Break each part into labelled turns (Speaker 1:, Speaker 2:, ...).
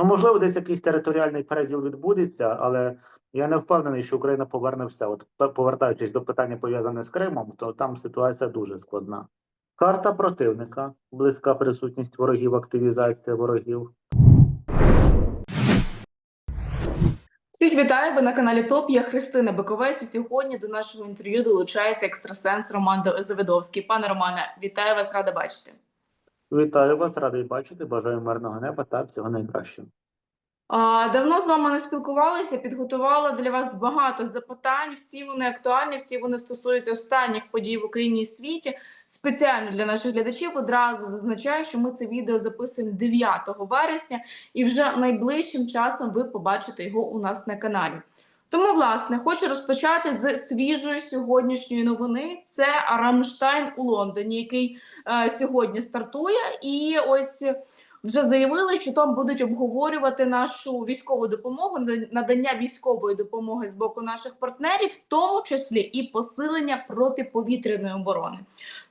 Speaker 1: Ну, можливо, десь якийсь територіальний переділ відбудеться, але я не впевнений, що Україна поверне все. От повертаючись до питання пов'язане з Кримом, то там ситуація дуже складна. Карта противника, близька присутність ворогів, активізація ворогів.
Speaker 2: Всіх вітаю! Ви на каналі ТОП. Я Христина Биковець. І сьогодні до нашого інтерв'ю долучається екстрасенс Роман Завидовський. Пане Романе, вітаю вас, рада бачити.
Speaker 1: Вітаю вас, радий бачити. Бажаю мирного неба та всього найкращого.
Speaker 2: Давно з вами не спілкувалися. Підготувала для вас багато запитань. Всі вони актуальні, всі вони стосуються останніх подій в Україні і світі. Спеціально для наших глядачів одразу зазначаю, що ми це відео записуємо 9 вересня, і вже найближчим часом ви побачите його у нас на каналі. Тому, власне, хочу розпочати з свіжої сьогоднішньої новини. Це Рамштайн у Лондоні, який е, сьогодні стартує. І ось вже заявили, що там будуть обговорювати нашу військову допомогу, надання військової допомоги з боку наших партнерів, в тому числі і посилення протиповітряної оборони.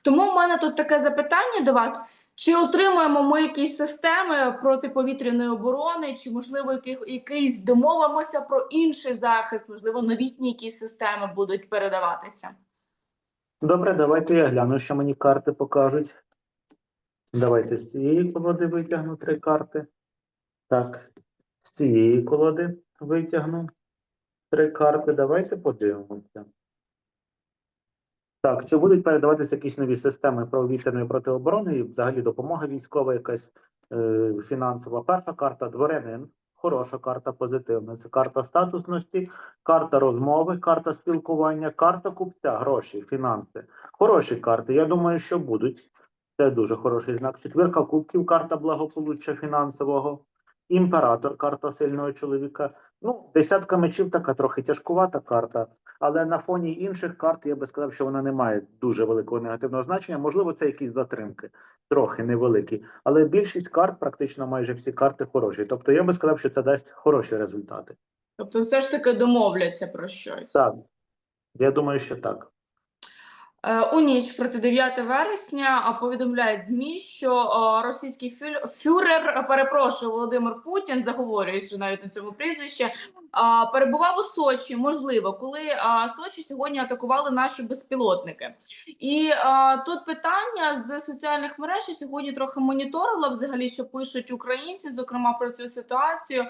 Speaker 2: Тому в мене тут таке запитання до вас. Чи отримуємо ми якісь системи протиповітряної оборони, чи можливо якийсь домовимося про інший захист, можливо, новітні якісь системи будуть передаватися?
Speaker 1: Добре, давайте я гляну, що мені карти покажуть. Давайте з цієї колоди витягну три карти. Так, з цієї колоди витягну три карти. Давайте подивимося. Так, чи будуть передаватися якісь нові системи повітряної протиоборони взагалі допомога військова, якась е, фінансова. Перша карта дворянин. Хороша карта, позитивна. Це карта статусності, карта розмови, карта спілкування, карта купця, гроші, фінанси. Хороші карти. Я думаю, що будуть. Це дуже хороший знак. Четвірка кубків, карта благополуччя фінансового. Імператор, карта сильного чоловіка. Ну, десятка мечів така трохи тяжкувата карта, але на фоні інших карт я би сказав, що вона не має дуже великого негативного значення. Можливо, це якісь затримки, трохи невеликі. Але більшість карт, практично майже всі карти хороші. Тобто я би сказав, що це дасть хороші результати.
Speaker 2: Тобто, все ж таки домовляться про щось.
Speaker 1: Так, я думаю, що так.
Speaker 2: Е, У ніч проти 9 вересня повідомляють змі, що російський фюр- фюрер, перепрошую, Володимир Путін, заговорюючи навіть на цьому прізвищі, перебував у Сочі. Можливо, коли Сочі сьогодні атакували наші безпілотники. І тут питання з соціальних мереж я сьогодні трохи моніторила взагалі, що пишуть українці, зокрема про цю ситуацію.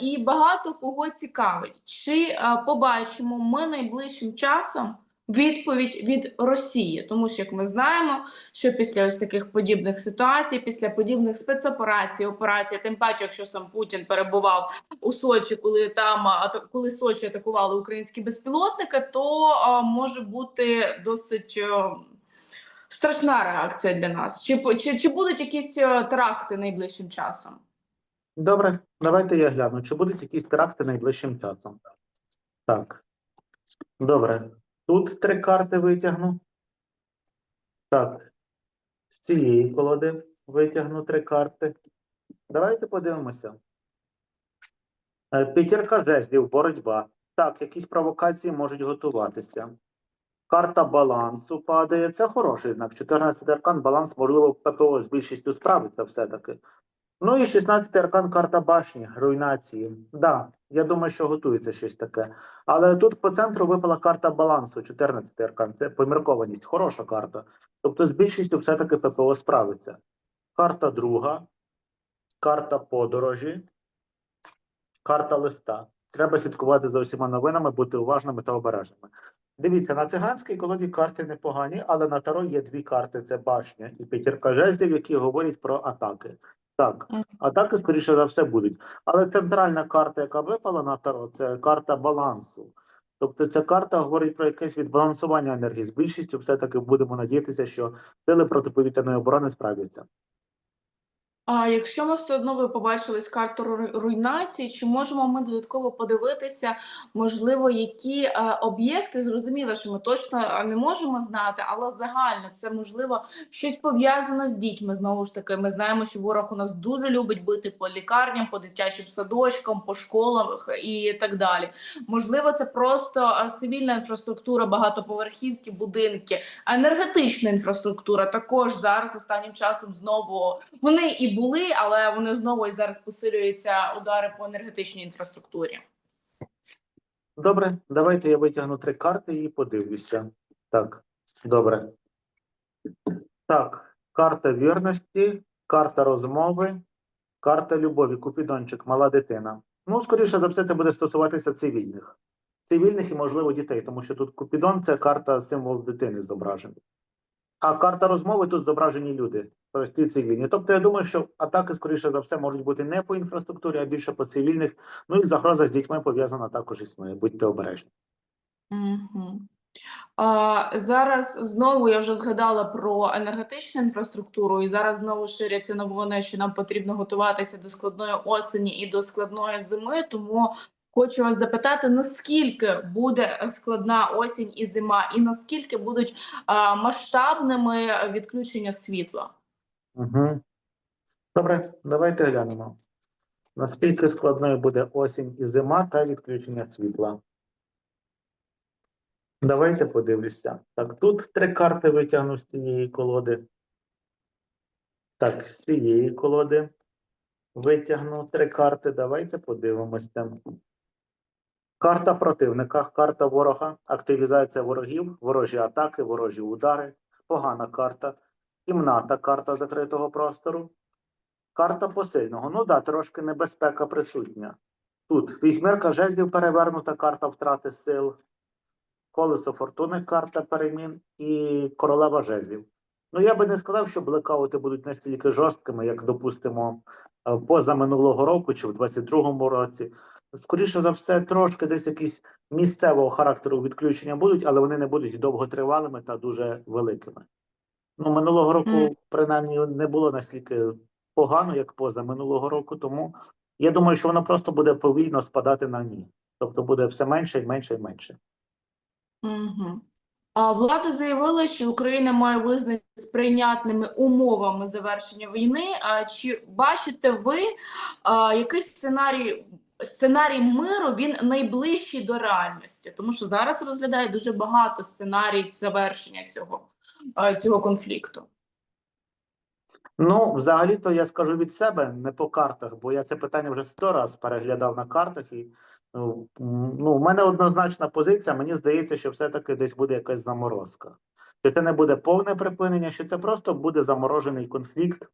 Speaker 2: І багато кого цікавить, чи побачимо ми найближчим часом відповідь від Росії, тому що як ми знаємо, що після ось таких подібних ситуацій, після подібних спецоперацій, операцій, тим паче, якщо сам Путін перебував у Сочі, коли там коли Сочі атакували українські безпілотники, то а, може бути досить. а, Страшна реакція для нас. Чи, чи, чи будуть якісь а, теракти найближчим часом?
Speaker 1: Добре, давайте я гляну. Чи будуть якісь теракти найближчим часом? Так. Добре. Тут три карти витягну. Так. З цієї колоди витягну три карти. Давайте подивимося. Е, П'ятірка жезлів, боротьба. Так, якісь провокації можуть готуватися. Карта балансу падає. Це хороший знак. 14 аркан, баланс, можливо, ППО з більшістю справиться все-таки. Ну і 16 аркан карта башні, руйнації. Да, я думаю, що готується щось таке. Але тут по центру випала карта балансу, 14 аркан. Це поміркованість, хороша карта. Тобто з більшістю все-таки ППО справиться. Карта друга, карта подорожі, карта листа. Треба слідкувати за усіма новинами, бути уважними та обережними. Дивіться, на циганській колоді карти непогані, але на таро є дві карти: це башня і п'ятірка жезлів, які говорять про атаки. Так, атаки, скоріше за все, будуть. Але центральна карта, яка випала на таро, це карта балансу. Тобто ця карта говорить про якесь відбалансування енергії. З більшістю все-таки будемо надіятися, що сили протиповітряної оборони справляться.
Speaker 2: А якщо ми все одно ви побачили карту ру- руйнації, чи можемо ми додатково подивитися, можливо, які е, об'єкти зрозуміло, що ми точно е, не можемо знати, але загально це можливо щось пов'язано з дітьми. Знову ж таки, ми знаємо, що ворог у нас дуже любить бити по лікарням, по дитячим садочкам, по школам і так далі. Можливо, це просто е, цивільна інфраструктура, багатоповерхівки, будинки, енергетична інфраструктура також зараз останнім часом знову вони і були, але вони знову і зараз посилюються удари по енергетичній інфраструктурі.
Speaker 1: Добре, давайте я витягну три карти і подивлюся. Так, добре. Так, карта вірності, карта розмови, карта любові, купідончик, мала дитина. Ну, скоріше за все, це буде стосуватися цивільних. Цивільних і, можливо, дітей, тому що тут купідон це карта символ дитини зображений. А карта розмови тут зображені люди, прості цивільні. Тобто, я думаю, що атаки, скоріше за все, можуть бути не по інфраструктурі, а більше по цивільних. Ну і загроза з дітьми пов'язана також існує. Будьте обережні.
Speaker 2: А, зараз знову я вже згадала про енергетичну інфраструктуру, і зараз знову ширяться новини, що нам потрібно готуватися до складної осені і до складної зими. Тому хочу вас запитати, наскільки буде складна осінь і зима, і наскільки будуть а, масштабними відключення світла?
Speaker 1: Угу. Добре, давайте глянемо. Наскільки складною буде осінь і зима та відключення світла? Давайте подивлюся. Так, тут три карти витягну з цієї колоди. Так, з цієї колоди витягну три карти. Давайте подивимося. Карта противника, карта ворога, активізація ворогів, ворожі атаки, ворожі удари. Погана карта. Кімната, карта закритого простору. Карта посильного. Ну да, трошки небезпека присутня. Тут вісьмерка жезлів перевернута, карта втрати сил. Колесо фортуни, карта перемін і королева жезлів. Ну, я би не сказав, що блекаути будуть настільки жорсткими, як, допустимо, е, поза минулого року чи в 22-му році. Скоріше за все, трошки десь якісь місцевого характеру відключення будуть, але вони не будуть довготривалими та дуже великими. Ну, минулого року,
Speaker 2: Мгм.
Speaker 1: принаймні, не було настільки погано, як поза минулого року, тому я думаю, що воно просто буде повільно спадати на ні. Тобто буде все менше і менше і менше.
Speaker 2: Угу. А влада заявила, що Україна має визнати з прийнятними умовами завершення війни. А чи бачите ви а, який сценарій, сценарій миру він найближчий до реальності? Тому що зараз розглядає дуже багато сценарій завершення цього, цього конфлікту.
Speaker 1: Ну, взагалі-то я скажу від себе, не по картах, бо я це питання вже сто раз переглядав на картах, і ну, ну, в мене однозначна позиція. Мені здається, що все-таки десь буде якась заморозка. Що це не буде повне припинення, що це просто буде заморожений конфлікт.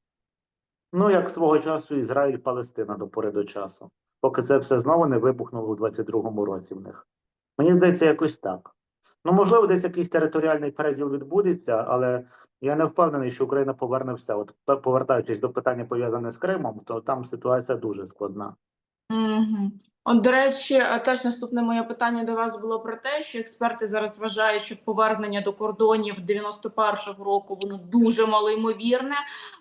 Speaker 1: Ну, як свого часу Ізраїль-Палестина до пори до часу, поки це все знову не вибухнуло у 22-му році в них. Мені здається, якось так. Ну, можливо, десь якийсь територіальний переділ відбудеться, але я не впевнений, що Україна поверне все. От повертаючись до питання пов'язане з Кримом, то там ситуація дуже складна.
Speaker 2: Угу. От, до речі, е, теж наступне моє питання до вас було про те, що експерти зараз вважають, що повернення до кордонів 91-го року воно дуже малоймовірне.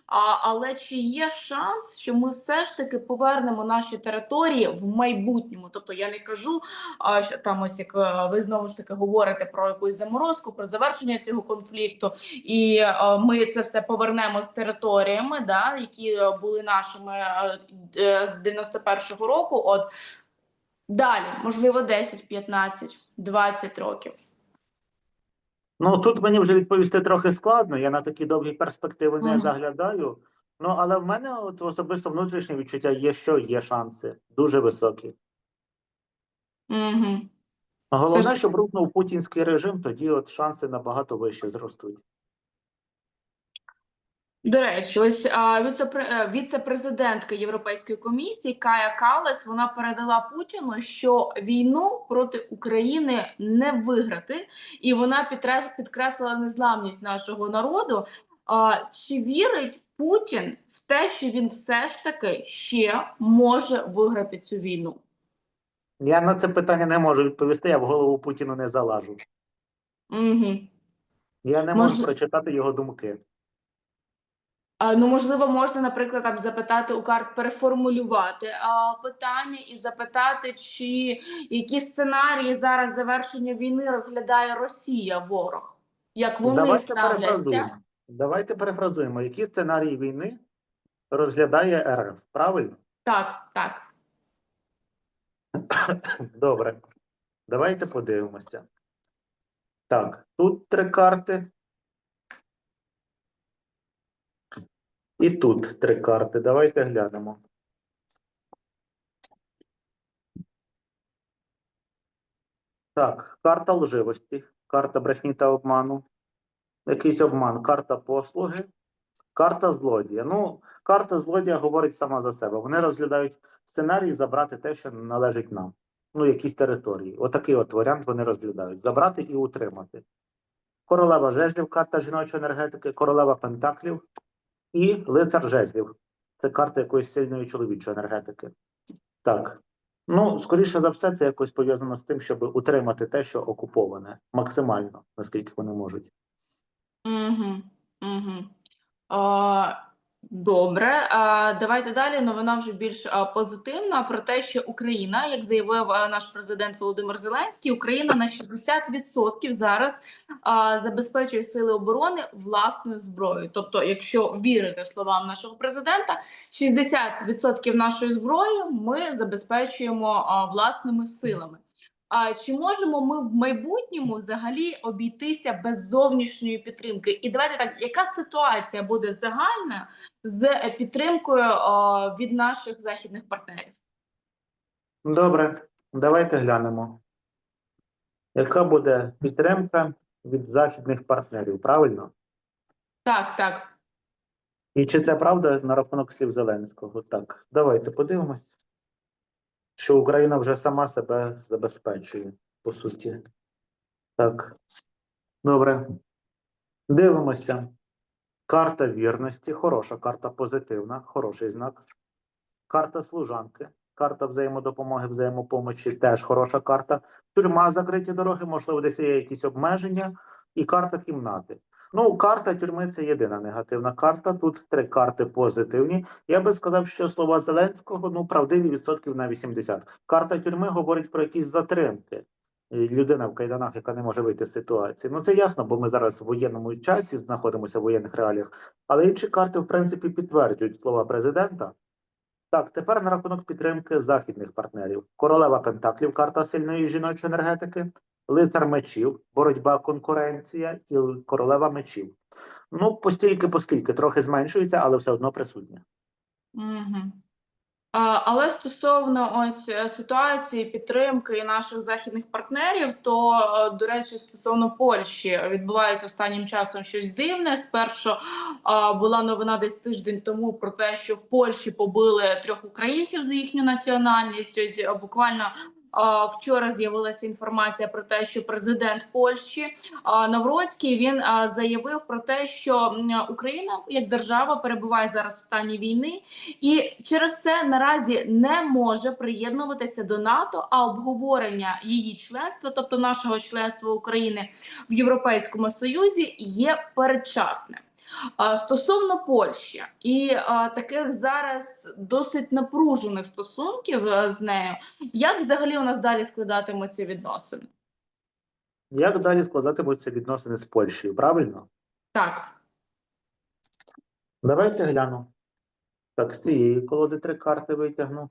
Speaker 2: А, але чи є шанс, що ми все ж таки повернемо наші території в майбутньому? Тобто я не кажу, а, що там ось як е, ви знову ж таки говорите про якусь заморозку, про завершення цього конфлікту, і е, ми це все повернемо з територіями, да, які були нашими з 91-го року. От далі, можливо, 10, 15, 20 років.
Speaker 1: Ну тут мені вже відповісти трохи складно. Я на такі довгі перспективи не
Speaker 2: Мгм.
Speaker 1: заглядаю. Ну але в мене от особисто внутрішнє відчуття є, що є шанси дуже високі.
Speaker 2: Угу.
Speaker 1: Головне, щоб рухнув путінський режим, тоді от шанси набагато вище зростуть.
Speaker 2: До речі, ось е, віце-президентка Європейської комісії Кая Калес вона передала Путіну, що війну проти України не виграти, і вона підкреслила незламність нашого народу. Чи вірить Путін в те, що він все ж таки ще може виграти цю війну?
Speaker 1: Я на це питання не можу відповісти, я в голову Путіну не залажу.
Speaker 2: Угу.
Speaker 1: Я не можу
Speaker 2: Може-
Speaker 1: прочитати його думки.
Speaker 2: Ну, можливо, можна, наприклад, там запитати у карт переформулювати а, питання і запитати, чи які сценарії зараз завершення війни розглядає Росія ворог, як вони
Speaker 1: Давайте
Speaker 2: ставляться.
Speaker 1: перефразуємо. Давайте перефразуємо, які сценарії війни розглядає РФ. Правильно?
Speaker 2: Так, так.
Speaker 1: Добре. Давайте подивимося. Так, тут три карти. І тут три карти. Давайте глянемо. Так, карта лживості, карта брехні та обману, якийсь обман, карта послуги, карта злодія. Ну, карта злодія говорить сама за себе. Вони розглядають сценарій забрати те, що належить нам. Ну, якісь території. Отакий от варіант вони розглядають: забрати і утримати. Королева жезлів, карта жіночої енергетики, королева пентаклів і лицар жезлів. Це карта якоїсь сильної чоловічої енергетики. Так. Ну, скоріше за все, це якось пов'язано з тим, щоб утримати те, що окуповане, максимально, наскільки вони можуть.
Speaker 2: Угу, угу. Добре, давайте далі. Новина вже більш позитивна про те, що Україна, як заявив наш президент Володимир Зеленський, Україна на 60% зараз забезпечує сили оборони власною зброєю. Тобто, якщо вірити словам нашого президента, 60% нашої зброї ми забезпечуємо власними силами. А чи можемо ми в майбутньому взагалі обійтися без зовнішньої підтримки? І давайте так, яка ситуація буде загальна з е, підтримкою від наших західних партнерів?
Speaker 1: Добре, давайте глянемо. Яка буде підтримка від західних партнерів, правильно?
Speaker 2: Так, так.
Speaker 1: І чи це правда на рахунок слів Зеленського? Так, давайте подивимось, що Україна вже сама себе забезпечує, по суті. Так, добре. Дивимося. Карта вірності, хороша карта позитивна, хороший знак. Карта служанки, карта взаємодопомоги, взаємопомочі теж хороша карта. Тюрма, закриті дороги, можливо, десь є якісь обмеження, і карта кімнати. Ну, карта тюрми це єдина негативна карта. Тут три карти позитивні. Я би сказав, що слова Зеленського ну правдиві відсотків на 80. Карта тюрми говорить про якісь затримки. І Людина в кайданах, яка не може вийти з ситуації. Ну це ясно, бо ми зараз в воєнному часі знаходимося в воєнних реаліях. Але інші карти, в принципі, підтверджують слова президента. Так, тепер на рахунок підтримки західних партнерів. Королева Пентаклів, карта сильної жіночої енергетики, лицар мечів, боротьба, конкуренція і королева мечів. Ну, постільки, поскільки трохи зменшується, але все одно присутня.
Speaker 2: Угу. Але стосовно ось е, ситуації підтримки наших західних партнерів, то е, до речі, стосовно Польщі відбувається останнім часом щось дивне. Спершу була новина десь тиждень тому про те, що в Польщі побили трьох українців за їхню національність. Ось е, буквально. Вчора з'явилася інформація про те, що президент Польщі Навроцький він заявив про те, що Україна як держава перебуває зараз в стані війни, і через це наразі не може приєднуватися до НАТО, а обговорення її членства, тобто нашого членства України в Європейському Союзі, є передчасним. Стосовно Польщі і а, таких зараз досить напружених стосунків е, з нею, як взагалі у нас далі складатимуться відносини?
Speaker 1: Як далі складатимуться відносини з Польщею, правильно?
Speaker 2: Так,
Speaker 1: Давайте гляну. Так, з цієї колоди три карти витягну.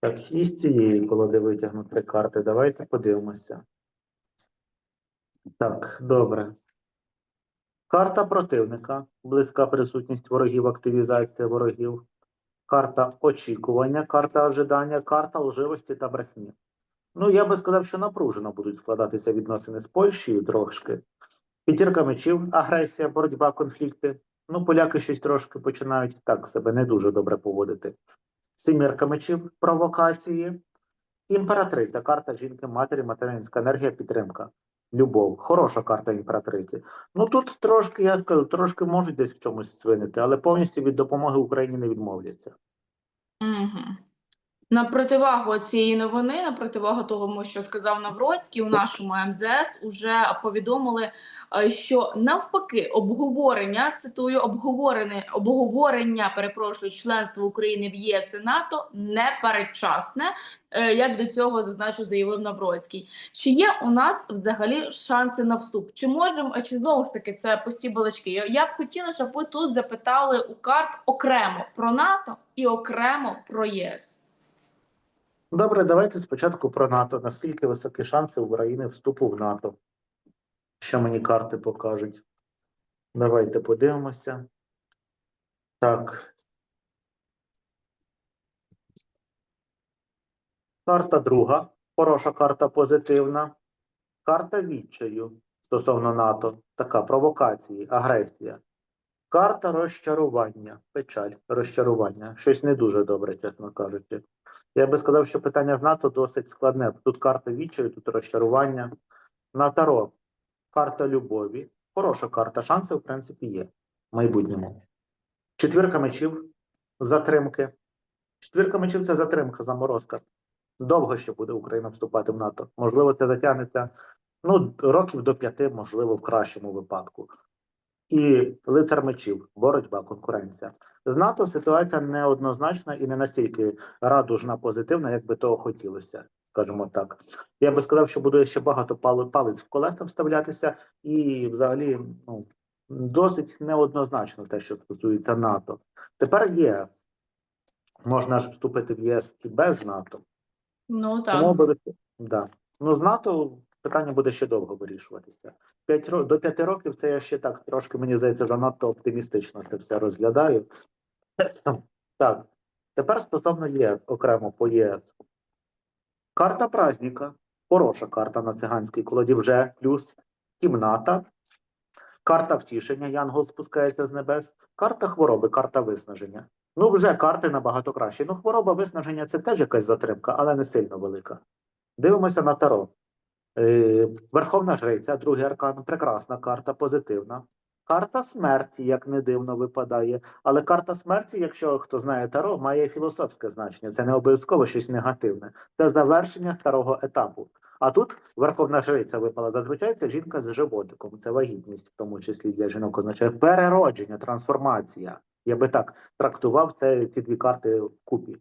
Speaker 1: Так, і з цієї колоди витягну три карти. Давайте подивимося. Так, добре. Карта противника. Близька присутність ворогів, активізація ворогів. Карта очікування, карта ожидання, карта лживості та брехні. Ну, я би сказав, що напружено будуть складатися відносини з Польщею трошки. П'ятірка мечів, агресія, боротьба, конфлікти. Ну, поляки щось трошки починають так себе не дуже добре поводити. Сімірка мечів, провокації. Імператриця, карта жінки, матері, материнська енергія, підтримка. Любов. Хороша карта імператриці. Ну тут трошки, я скажу, трошки можуть десь в чомусь свинити, але повністю від допомоги Україні не відмовляться.
Speaker 2: Угу. На противагу цієї новини, на противагу того, що сказав Навроцький, у нашому МЗС уже повідомили, е, що навпаки обговорення цитую обговорене обговорення, перепрошую, членства України в ЄС і НАТО не передчасне, як до цього зазначу, заявив Навроцький. Чи є у нас взагалі шанси на вступ? Чи можемо, чи знову ж таки це пусті балачки? Я- Я б хотіла, щоб ви тут запитали у карт окремо про НАТО і окремо про ЄС.
Speaker 1: Добре, давайте спочатку про НАТО. Наскільки високі шанси України вступу в НАТО? Що мені карти покажуть? Давайте подивимося. Так. Карта друга. Хороша карта позитивна. Карта відчаю стосовно НАТО. Така провокації, агресія. Карта розчарування, печаль, розчарування. Щось не дуже добре, чесно кажучи. Я би сказав, що питання з НАТО досить складне. Тут карта відчаю, тут розчарування. На Таро карта любові. Хороша карта. Шанси, в принципі, є в майбутньому. Четвірка мечів затримки. Четвірка мечів це затримка, заморозка. Довго ще буде Україна вступати в НАТО. Можливо, це затягнеться ну, років до п'яти, можливо, в кращому випадку. І лицар мечів, боротьба, конкуренція. З НАТО ситуація неоднозначна і не настільки радужна, позитивна, як би того хотілося, скажімо так. Я би сказав, що буде ще багато палець в колеса вставлятися, і взагалі ну, досить неоднозначно те, що стосується НАТО. Тепер ЄС. Можна ж вступити в ЄС і без НАТО.
Speaker 2: Ну так.
Speaker 1: Чому обов'язково? Да. Ну, з НАТО питання буде ще довго вирішуватися. П'ять ро... До п'яти років це я ще так трошки, мені здається, занадто оптимістично це все розглядаю. Так, тепер стосовно ЄС, окремо по ЄС. Карта праздника. Хороша карта на циганській колоді вже плюс кімната. Карта втішення, Янгол спускається з небес. Карта хвороби, карта виснаження. Ну, вже карти набагато кращі. Ну, хвороба виснаження це теж якась затримка, але не сильно велика. Дивимося на Таро. Е, Верховна Жриця, другий аркан, прекрасна карта, позитивна. Карта смерті, як не дивно, випадає. Але карта смерті, якщо хто знає Таро, має філософське значення. Це не обов'язково щось негативне. Це завершення старого етапу. А тут Верховна Жриця випала. Зазвичай це жінка з животиком, це вагітність, в тому числі для жінок означає переродження, трансформація. Я би так трактував це ці дві карти вкупі.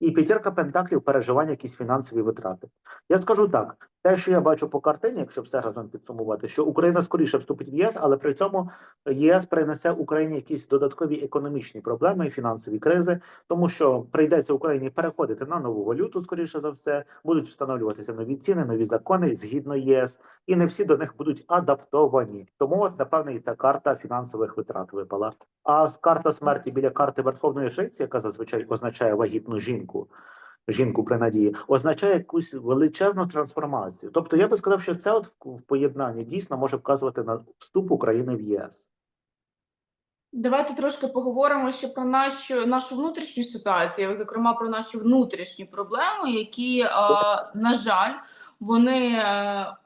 Speaker 1: І п'ятірка пентаклів переживання якісь фінансові витрати. Я скажу так: те, що я бачу по картині, якщо все разом підсумувати, що Україна скоріше вступить в ЄС, але при цьому ЄС принесе Україні якісь додаткові економічні проблеми і фінансові кризи, тому що прийдеться Україні переходити на нову валюту, скоріше за все, будуть встановлюватися нові ціни, нові закони згідно ЄС, і не всі до них будуть адаптовані. Тому, от, напевно, і ця карта фінансових витрат випала. А карта смерті біля карти Верховної Жриці, яка зазвичай означає вагітну жінку, жінку при надії, означає якусь величезну трансформацію. Тобто, я би сказав, що це от в поєднанні дійсно може вказувати на вступ України в ЄС.
Speaker 2: Давайте трошки поговоримо ще про нашу нашу внутрішню ситуацію, зокрема про наші внутрішні проблеми, які, на жаль, вони е,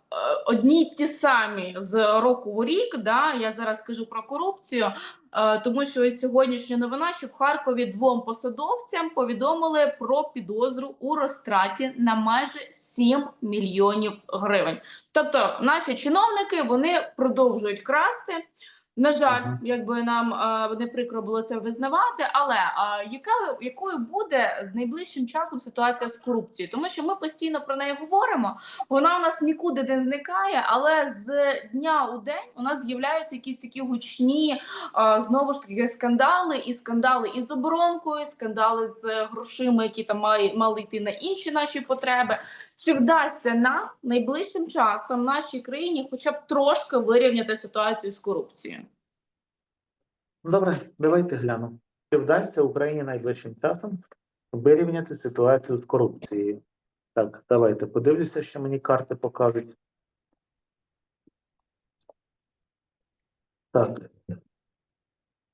Speaker 2: одні й ті самі з року в рік. Да? Я зараз кажу про корупцію, е, тому що ось сьогоднішня новина, що в Харкові двом посадовцям повідомили про підозру у розтраті на майже 7 мільйонів гривень. Тобто, наші чиновники вони продовжують красти. На жаль,
Speaker 1: Мгм.
Speaker 2: якби нам а, не прикро було це визнавати, але а, яка якою буде з найближчим часом ситуація з корупцією? Тому що ми постійно про неї говоримо. Вона у нас нікуди не зникає, але з дня у день у нас з'являються якісь такі гучні а, знову ж таки скандали, і скандали із оборонкою, і скандали з грошима, які там мали, мали йти на інші наші потреби. Чи вдасться нам найближчим часом нашій країні, хоча б трошки вирівняти ситуацію з корупцією?
Speaker 1: Добре, давайте глянемо. Чи вдасться Україні найближчим часом вирівняти ситуацію з корупцією? Так, давайте подивлюся, що мені карти покажуть. Так.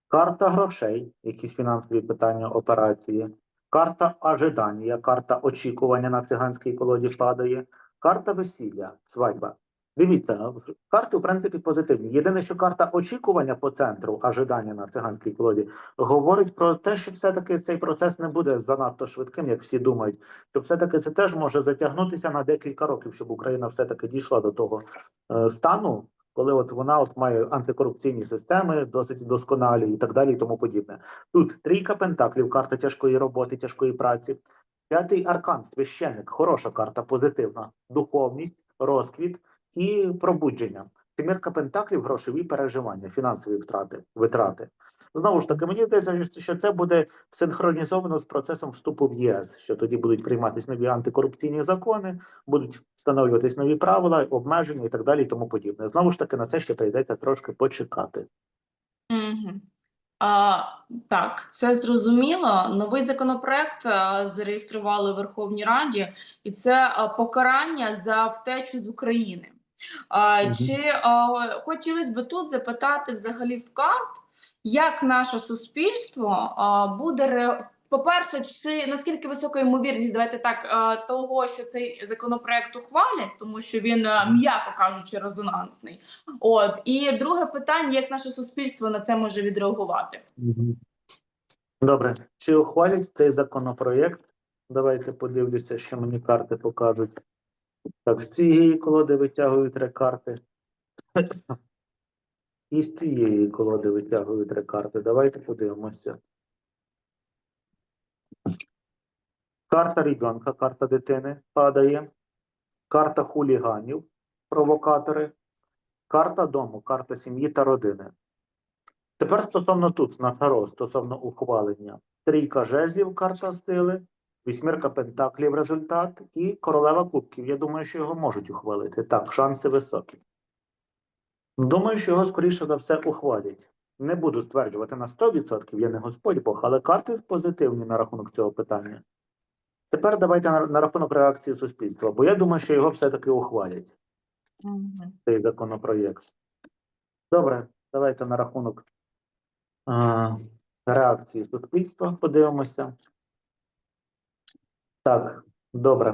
Speaker 1: Карта грошей, якісь фінансові питання, операції. Карта ожидання, карта очікування на циганській колоді падає. Карта весілля, свадьба. Дивіться, карти, в принципі, позитивні. Єдине, що карта очікування по центру, ожидання на циганській колоді, говорить про те, що все-таки цей процес не буде занадто швидким, як всі думають. Що все-таки це теж може затягнутися на декілька років, щоб Україна все-таки дійшла до того е, стану, коли от вона от має антикорупційні системи, досить досконалі і так далі, і тому подібне. Тут трійка пентаклів, карта тяжкої роботи, тяжкої праці. П'ятий аркан, священник, хороша карта, позитивна, духовність, розквіт і пробудження. Сімірка пентаклів, грошові переживання, фінансові втрати, витрати. Знову ж таки, мені здається, що це буде синхронізовано з процесом вступу в ЄС, що тоді будуть прийматися нові антикорупційні закони, будуть встановлюватись нові правила, обмеження і так далі, і тому подібне. Знову ж таки, на це ще прийдеться трошки почекати.
Speaker 2: Угу. А, так, це зрозуміло. Новий законопроект а, зареєстрували в Верховній Раді, і це а, покарання за втечу з України. А. Чи а, хотілося б тут запитати взагалі в карт, як наше суспільство а, буде ре... По-перше, чи наскільки висока ймовірність, давайте так, того, що цей законопроект ухвалять, тому що він, м'яко кажучи, резонансний. От і друге питання: як наше суспільство на це може відреагувати?
Speaker 1: Добре. Чи ухвалять цей законопроєкт? Давайте подивлюся, що мені карти покажуть. Так, з цієї колоди витягую три карти. І з цієї колоди витягую три карти. Давайте подивимося. Карта ребенка, карта дитини падає. Карта хуліганів, провокатори. Карта дому, карта сім'ї та родини. Тепер стосовно тут, на Таро, стосовно ухвалення. Трійка жезлів, карта сили, вісьмірка пентаклів результат і королева кубків. Я думаю, що його можуть ухвалити. Так, шанси високі. Думаю, що його, скоріше за все, ухвалять. Не буду стверджувати на 100%, я не Господь Бог, але карти позитивні на рахунок цього питання. Тепер давайте на, на рахунок реакції суспільства, бо я думаю, що його все-таки ухвалять цей законопроєкт. Добре, давайте на рахунок а, реакції суспільства подивимося. Так, добре.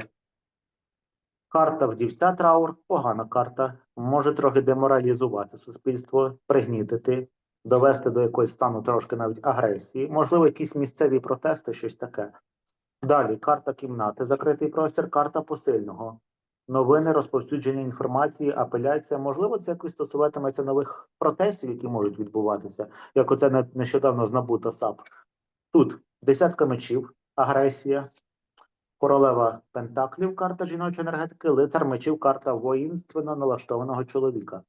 Speaker 1: Карта вдівця траур, погана карта. Може трохи деморалізувати суспільство, пригнітити, довести до якогось стану трошки навіть агресії. Можливо, якісь місцеві протести, щось таке. Далі карта кімнати, закритий простір, карта посильного. Новини, розповсюдження інформації, апеляція. Можливо, це якось стосуватиметься нових протестів, які можуть відбуватися, як оце нещодавно з НАБУ та САП. Тут десятка мечів, агресія, королева пентаклів, карта жіночої енергетики, лицар мечів, карта воїнственно налаштованого чоловіка.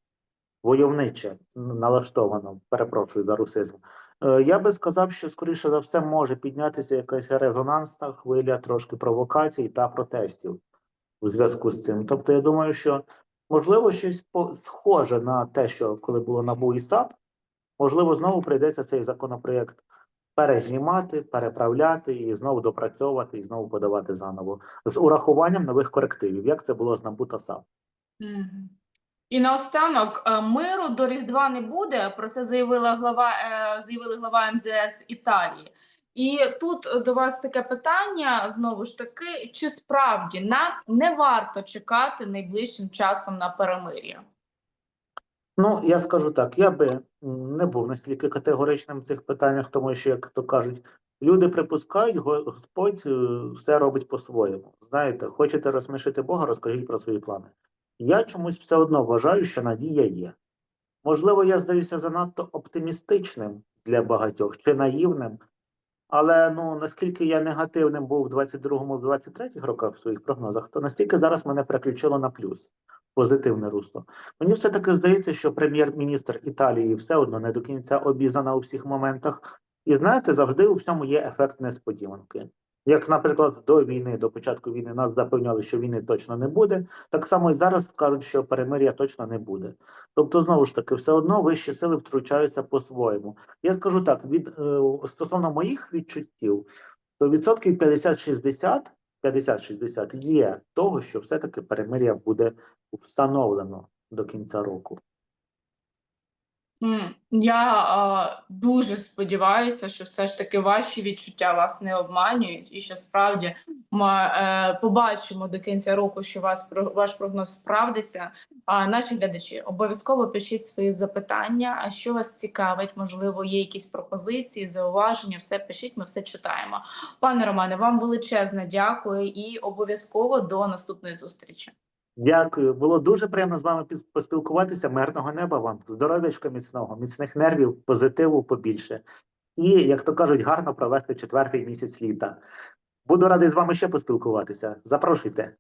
Speaker 1: Войовниче налаштовано, перепрошую за русизм. Е, Я би сказав, що скоріше за все може піднятися якась резонансна хвиля трошки провокацій та протестів у зв'язку з цим. Тобто, я думаю, що можливо щось схоже на те, що коли було НАБУ і САП, можливо, знову прийдеться цей законопроєкт перезнімати, переправляти і знову допрацьовувати, і знову подавати заново з урахуванням нових корективів, як це було з НАБУ та САП.
Speaker 2: І наостанок е, миру до Різдва не буде. Про це заявила глава е, заявили глава МЗС Італії. І тут до вас таке питання знову ж таки: чи справді нам не варто чекати найближчим часом на перемир'я?
Speaker 1: Ну, я скажу так, я би не був настільки категоричним в цих питаннях, тому що, як то кажуть, люди припускають, Господь е, все робить по-своєму. Знаєте, хочете розсмішити Бога, розкажіть про свої плани. Я чомусь все одно вважаю, що надія є. Можливо, я здаюся занадто оптимістичним для багатьох чи наївним, але ну наскільки я негативним був в 22-му, в 23-х роках в своїх прогнозах, то настільки зараз мене переключило на плюс, позитивне русло. Мені все-таки здається, що прем'єр-міністр Італії все одно не до кінця обізана у всіх моментах. І знаєте, завжди у всьому є ефект несподіванки. Як, наприклад, до війни, до початку війни нас запевняли, що війни точно не буде, так само і зараз кажуть, що перемир'я точно не буде. Тобто, знову ж таки, все одно вищі сили втручаються по-своєму. Я скажу так: від е, стосовно моїх відчуттів, то відсотків 50-60, 50-60 є того, що все-таки перемир'я буде встановлено до кінця року.
Speaker 2: Я а, дуже сподіваюся, що все ж таки ваші відчуття вас не обманюють, і що справді ми е, побачимо до кінця року, що вас ваш прогноз справдиться. А наші глядачі обов'язково пишіть свої запитання. А що вас цікавить? Можливо, є якісь пропозиції, зауваження. Все пишіть, ми все читаємо. Пане Романе, вам величезне дякую і обов'язково до наступної зустрічі.
Speaker 1: Дякую. Було дуже приємно з вами поспілкуватися. Мирного неба вам, здоров'ячка міцного, міцних нервів, позитиву побільше. І, як то кажуть, гарно провести четвертий місяць літа. Буду радий з вами ще поспілкуватися. Запрошуйте.